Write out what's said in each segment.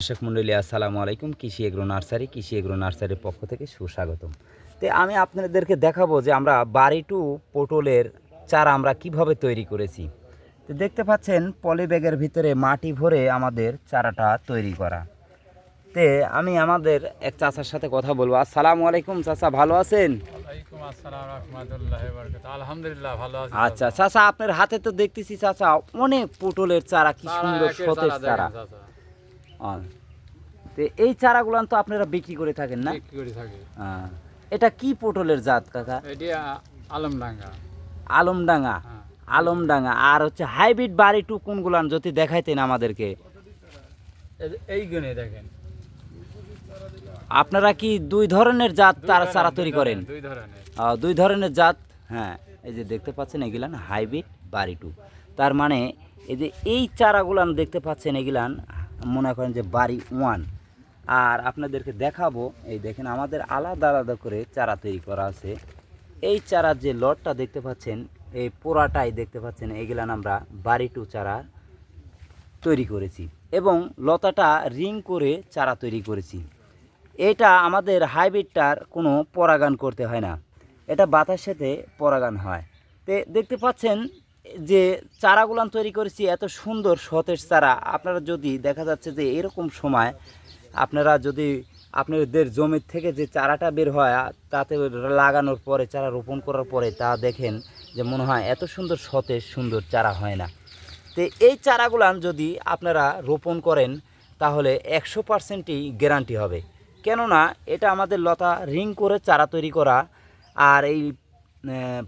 দর্শক মন্ডলী আসসালামু আলাইকুম। কৃষি এগ্রো নার্সারি কৃষি এগ্রো নার্সারির পক্ষ থেকে সুস্বাগতম। তো আমি আপনাদেরকে দেখাবো যে আমরা বাড়ি টু পটলের চারা আমরা কীভাবে তৈরি করেছি। তো দেখতে পাচ্ছেন পলি ব্যাগের ভিতরে মাটি ভরে আমাদের চারাটা তৈরি করা। তে আমি আমাদের এক চাচার সাথে কথা বলব। আসসালামু আলাইকুম চাচা ভালো আছেন? আচ্ছা চাচা আপনার হাতে তো দেখতেছি চাচা অনেক পটলের চারা কি সুন্দর সতেজ চারা চারা দেখেন চাচা। আহ, তো এই চারাগুলান তো আপনারা বিক্রি করে থাকেন না? বিক্রি করে থাকি। এটা কি পটলের জাত কাকা? এটি আলমডাঙ্গা। আলমডাঙ্গা? হ্যাঁ। আলমডাঙ্গা। আর হচ্ছে হাইব্রিড বাড়ি টু কোনগুলান যদি দেখাইতেন আমাদেরকে? এই- এই গুণে দেখেন। আপনারা কি দুই ধরনের জাত তারা চারা তৈরি করেন? দুই ধরনের। দুই ধরনের জাত হ্যাঁ। এই যে দেখতে পাচ্ছেন এগুলান হাইব্রিড বাড়ি টু তার মানে এই যে এই চারাগুলান দেখতে পাচ্ছেন এগুলান মনে করেন যে বাড়ি ওয়ান। আর আপনাদেরকে দেখাবো, এই দেখেন আমাদের আলাদা আলাদা করে চারা তৈরি করা আছে। এই চারার যে লটটা দেখতে পাচ্ছেন, এই পোড়াটাই দেখতে পাচ্ছেন, এগুলান আমরা বাড়ি টু চারা তৈরি করেছি। এবং লতাটা রিং করে চারা তৈরি করেছি। এটা আমাদের হাইব্রিডটার কোনো পরাগান করতে হয় না। এটা বাতার সাথে পরাগান হয়। তে, দেখতে পাচ্ছেন যে চারাগুলান তৈরি করেছি, এত সুন্দর সতেজ চারা। আপনারা যদি, দেখা যাচ্ছে যে এরকম সময় আপনারা যদি আপনাদের জমির থেকে যে চারাটা বের হয় তাতে লাগানোর পরে, চারা রোপণ করার পরে তা দেখেন যে মনে হয় এত সুন্দর সতেজ, সুন্দর চারা হয় না। তো এই চারাগুলান যদি আপনারা রোপণ করেন, তাহলে একশো পার্সেন্টই গ্যারান্টি হবে। কেননা এটা আমাদের লতা রিং করে চারা তৈরি করা, আর এই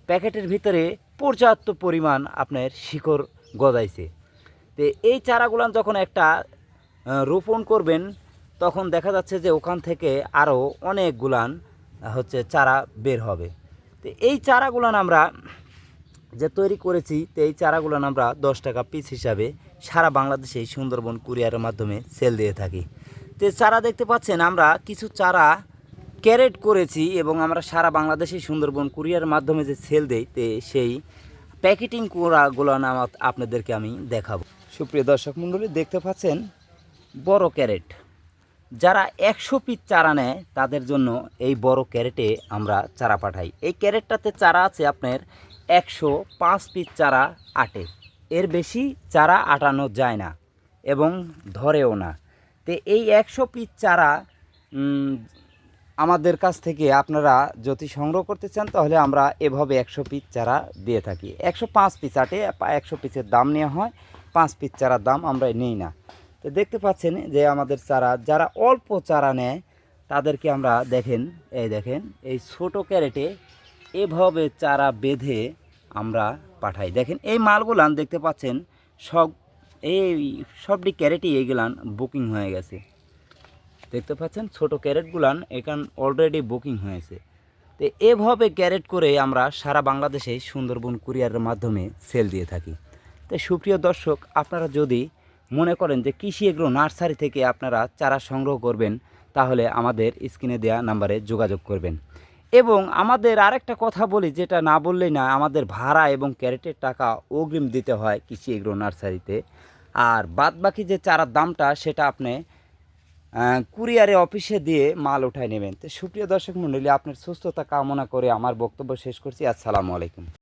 প্যাকেটের ভিতরে পর্যাপ্ত পরিমাণ আপনার শিকড় গজাইছে। তো এই চারাগুলান যখন একটা রোপণ করবেন, তখন দেখা যাচ্ছে যে ওখান থেকে আরও অনেকগুলান হচ্ছে চারা বের হবে। তো এই চারাগুলান আমরা যে তৈরি করেছি, তো এই চারাগুলো আমরা দশ টাকা পিস হিসাবে সারা বাংলাদেশে সুন্দরবন কুরিয়ারের মাধ্যমে সেল দিয়ে থাকি। তো চারা দেখতে পাচ্ছেন আমরা কিছু চারা ক্যারেট করেছি এবং আমরা সারা বাংলাদেশে সুন্দরবন কুরিয়ার মাধ্যমে যে সেল দেই সেই প্যাকেটিং করাগুলো আমার আপনাদেরকে আমি দেখাবো। সুপ্রিয় দর্শক মণ্ডলী, দেখতে পাচ্ছেন বড় ক্যারেট। যারা একশো পিস চারা নেয়, তাদের জন্য এই বড় ক্যারেটে আমরা চারা পাঠাই। এই ক্যারেটটাতে চারা আছে আপনার একশো পাঁচ পিস চারা আটে। এর বেশি চারা আটানো যায় না এবং ধরেও না। তো এই একশো পিস চারা আমাদের কাছ থেকে আপনারা যদি সংগ্রহ করতে চান, তাহলে আমরা এভাবে একশো পিস চারা দিয়ে থাকি। একশো পাঁচ পিস আটে একশো পিসের দাম নেওয়া হয়, পাঁচ পিস চারার দাম আমরা নিই না। তো দেখতে পাচ্ছেন যে আমাদের চারা, যারা অল্প চারা নেয়, তাদেরকে আমরা দেখেন, এই দেখেন, এই ছোট ক্যারেটে এভাবে চারা বেঁধে আমরা পাঠাই। দেখেন, এই মালগুলান দেখতে পাচ্ছেন, সব, এই সবটি ক্যারেটই এইগুলান বুকিং হয়ে গেছে। দেখতে পাচ্ছেন, ছোট ক্যারেটগুলান এখান অলরেডি বুকিং হয়েছে। তো এভাবে ক্যারেট করে আমরা সারা বাংলাদেশে সুন্দরবন কুরিয়ারের মাধ্যমে সেল দিয়ে থাকি। তো সুপ্রিয় দর্শক, আপনারা যদি মনে করেন যে কৃষি এগ্রো নার্সারি থেকে আপনারা চারা সংগ্রহ করবেন, তাহলে আমাদের স্ক্রিনে দেওয়া নাম্বারে যোগাযোগ করবেন। এবং আমাদের আরেকটা কথা বলি, যেটা না বললেই না, আমাদের ভাড়া এবং ক্যারেটের টাকা অগ্রিম দিতে হয় কৃষি এগ্রো নার্সারিতে। আর বাদবাকি যে চারার দামটা, সেটা আপনি কুরিয়ারে অফিসে দিয়ে মাল উঠায় নেবেন। তো সুপ্রিয় দর্শক মণ্ডলী আপনার সুস্থতা কামনা করে আমার বক্তব্য শেষ করছি। আসসালামু আলাইকুম।